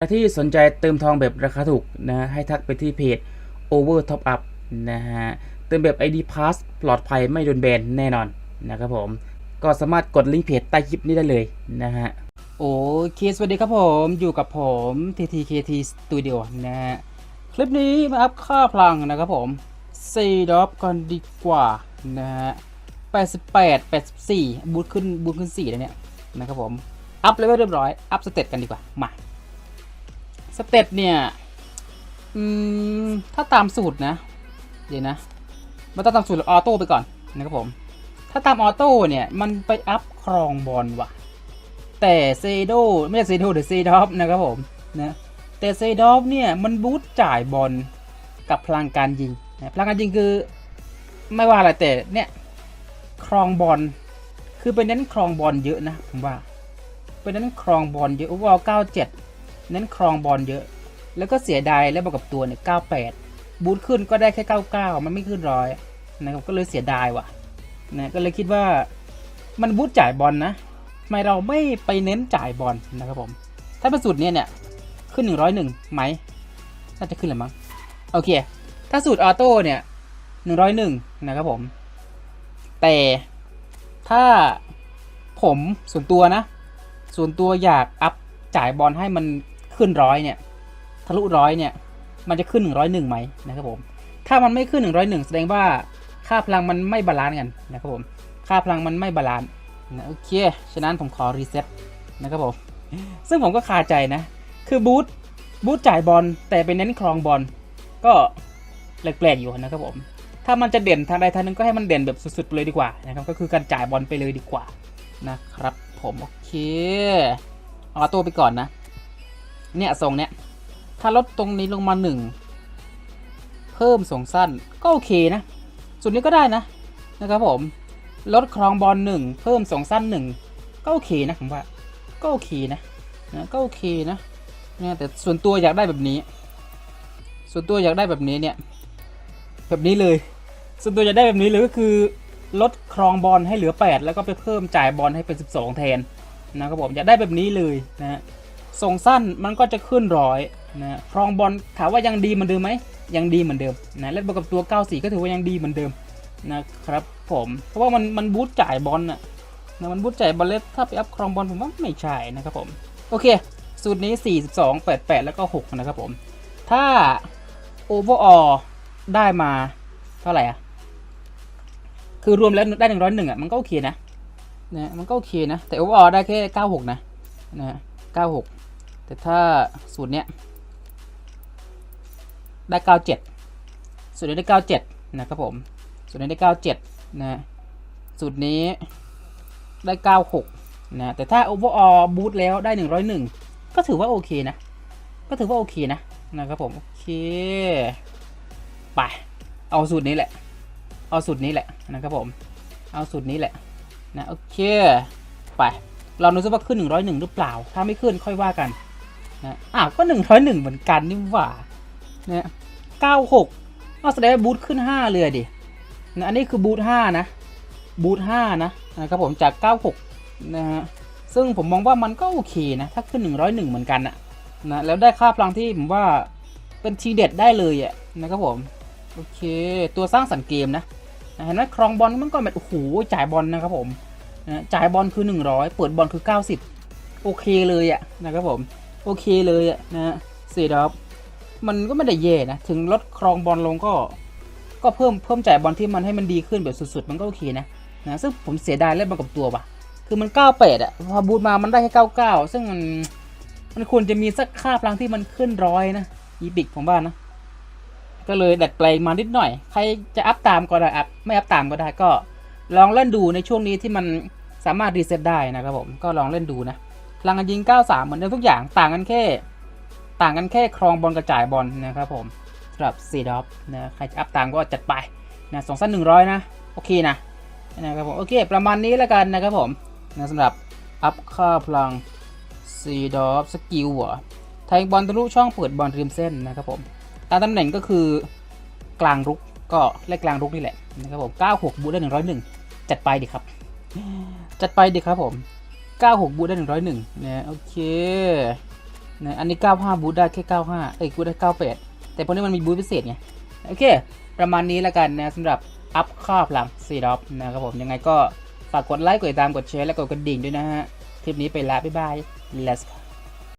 ใครที่สนใจเติมทองแบบราคาถูกนะ ให้ทักไปที่เพจ Over Top Up นะฮะ เติมแบบ ID Pass ปลอดภัยไม่โดนแบนแน่นอนนะครับผม ก็สามารถกดลิงก์เพจใต้คลิปนี้ได้เลยนะฮะ โอเค สวัสดีครับผม อยู่กับผม TTKT Studio นะฮะ คลิปนี้มาอัพค่าพลังนะครับผม4ดอฟก่อนดีกว่านะฮะ 88 84 บูทขึ้นบูทขึ้น4แล้วเนี่ยนะครับผม อัพเลเวลเรียบร้อย อัพสเตตกันดีกว่า มา สเตตเนี่ย อืม ถ้าตามสูตรนะ เดี๋ยวนะ มันต้องตามสูตรออโต้ไปก่อนนะครับผม ถ้าตามออโต้เนี่ย มันไปอัพครองบอลว่ะ แต่เซโดไม่ใช่เซโดหรือเซดอฟนะครับผมนะแต่เซดอฟเนี่ย มันบูทจ่ายบอลกับพลังการยิงนะพลังการยิงคือไม่ว่าอะไรแต่เนี่ยครองบอลคือเป็นเน้นครองบอลเยอะนะผมว่าเป็นเน้นครองบอลเยอะวอลเก้าเจ็ด เน้นครองบอลเยอะ แล้วก็เสียดายแล้วบวกกับตัวเนี่ยเก้าแปดบูทขึ้นก็ได้แค่เก้าเก้ามันไม่ขึ้นร้อยนะครับก็เลยเสียดายว่ะนะก็เลยคิดว่ามันบูทจ่ายบอลนะทำไมเราไม่ไปเน้นจ่ายบอลนะครับผม ถ้าเป็นสูตรเนี้ยเนี่ยขึ้น101ไหมน่าจะขึ้นหรือมั้งโอเค ถ้าสูตรออโต้เนี่ย101นะครับผม แต่ถ้าผมส่วนตัวนะ ส่วนตัวอยากอัพจ่ายบอลให้มัน ขึ้นร้อยเนี่ยทะลุร้อยเนี่ยมันจะขึ้น 101ไหมนะครับผม ถ้ามันไม่ขึ้น 101 แสดงว่าค่าพลังมันไม่บาลานซ์กันนะครับผม ค่าพลังมันไม่บาลานซ์นะโอเค ฉะนั้นผมขอรีเซ็ตนะครับผม ซึ่งผมก็คาใจนะ คือบูทบูทจ่ายบอลแต่เป็นเน้นครองบอลก็แปลกๆอยู่นะครับผม ถ้ามันจะเด่นทางใดทางหนึ่งก็ให้มันเด่นแบบสุดๆไปเลยดีกว่านะครับ ก็คือการจ่ายบอลไปเลยดีกว่านะครับผม โอเค เอาตัวไปก่อนนะ เนี่ยทรงเนี้ย ถ้าลดตรงนี้ลงมาหนึ่งเพิ่มส่งสั้นก็โอเคนะส่วนนี้ก็ได้นะนะครับผม ลดครองบอลหนึ่งเพิ่มส่งสั้นหนึ่งก็โอเคนะผมว่าก็โอเคนะนะก็โอเคนะนะแต่ส่วนตัวอยากได้แบบนี้ ส่วนตัวอยากได้แบบนี้เนี่ยแบบนี้เลย ส่วนตัวอยากได้แบบนี้เลยก็คือ ลดครองบอลให้เหลือ 8 แล้วก็ไปเพิ่มจ่ายบอลให้เป็น 12 แทนนะครับผมอยากได้แบบนี้เลยนะฮะ ส่งสั้นมันก็จะขึ้นร้อยนะครองบอลถามว่ายังดีเหมือนเดิมไหมยังดีเหมือนเดิมนะเล่นบวกกับตัว 94 ก็ถือว่ายังดีเหมือนเดิมนะครับผมเพราะว่ามันมันบูทจ่ายบอลน่ะนะมันบูทจ่ายบอลเล็ถ้าไปอัพครองบอลผมว่าไม่ใช่นะครับผมโอเคสูตรนี้ 42 88 แล้วก็ 6 นะครับผม ถ้า overall ได้มาเท่าไหร่อะคือรวมแล้วได้ 101 อะ มันก็โอเคนะนะมันก็โอเคนะ แต่ overall ได้แค่ 96 นะนะ96 แต่ถ้าสูตรเนี้ยได้ 97 สูตรนี้ได้ 97 นะครับผม สูตรนี้ได้ 97 นะ สูตรนี้ได้ 96 นะ แต่ถ้า overall boot แล้วได้ 101 ก็ถือว่าโอเคนะ ก็ถือว่าโอเคนะ นะครับผม โอเค ไป เอาสูตรนี้แหละ เอาสูตรนี้แหละนะครับผม เอาสูตรนี้แหละ นะ โอเค ไป เราดูซิว่าขึ้น 101 หรือเปล่า ถ้าไม่ขึ้นค่อยว่ากัน นะอ้าวก็101เหมือนกันนี่หว่าเนี่ย96เอาแสดงว่าบูทขึ้น5เลยดินะอันนี้คือบูท5นะบูท5นะนะครับผมจาก96นะฮะซึ่งผมมองว่ามันก็โอเคนะถ้าขึ้น101เหมือนกันอะนะแล้วได้ค่าพลังที่ผมว่าเป็นทีเด็ดได้เลยอะนะครับผมโอเค ตัวสร้างสรรค์เกมนะนะเห็นไหมครองบอลมันก็แบบโอ้โหจ่ายบอลนะครับผมนะจ่ายบอลคือ 100 เปิดบอลคือ 90 โอเคเลยอะนะครับผม โอเคเลยอะนะฮะเซดอฟมันก็ไม่ได้แย่นะ ถึงลดครองบอลลงก็ ก็เพิ่มเพิ่มจ่ายบอลที่มันให้มันดีขึ้นแบบสุดๆ มันก็โอเคนะนะซึ่งผมเสียดายเล่นมากับตัวว่ะ คือมัน 98อะพอบูทมามันได้แค่99 ซึ่งมันมันควรจะมีสักค่าพลังที่มันขึ้นร้อยนะอีพิกผมว่านะ ก็เลยดัดแปลงมานิดหน่อย ใครจะอัพตามก็ได้อัพไม่อัพตามก็ได้ก็ ลองเล่นดูในช่วงนี้ที่มันสามารถรีเซ็ตได้นะครับผมก็ลองเล่นดูนะ พลังยิง 93 เหมือนเดิมทุกอย่างต่างกันแค่ ต่างกันแค่ครองบอลกระจายบอลนะครับผมสำหรับซีดอฟนะใครจะอัพตามก็จัดไปนะสองสั้น100นะ โอเคนะนะครับผมโอเค ประมาณนี้แล้วกันนะครับผมนะสำหรับอัพค่าพลังซีดอฟสกิลหัวแทงบอลทะลุช่องเปิดบอลริมเส้นนะครับผมตามตำแหน่งก็คือกลางรุกก็เลขกลางรุกนี่แหละนะครับผม96บูทได้101 จัดไปดิครับ จัดไปดิครับผม 96บูทได้ 101นะโอเคนะอันนี้ 95บูทได้แค่ 95 เอ้ยกูได้ 98 แต่พวกนี้มันมีบูทพิเศษไง โอเค ประมาณนี้แล้วกันนะสำหรับอัพค่าพลังซีดอปนะครับผมยังไงก็ฝากกดไลค์ กดติดตาม กดแชร์ และกดกระดิ่งด้วยนะฮะ คลิปนี้ไปละบ๊ายบาย let's go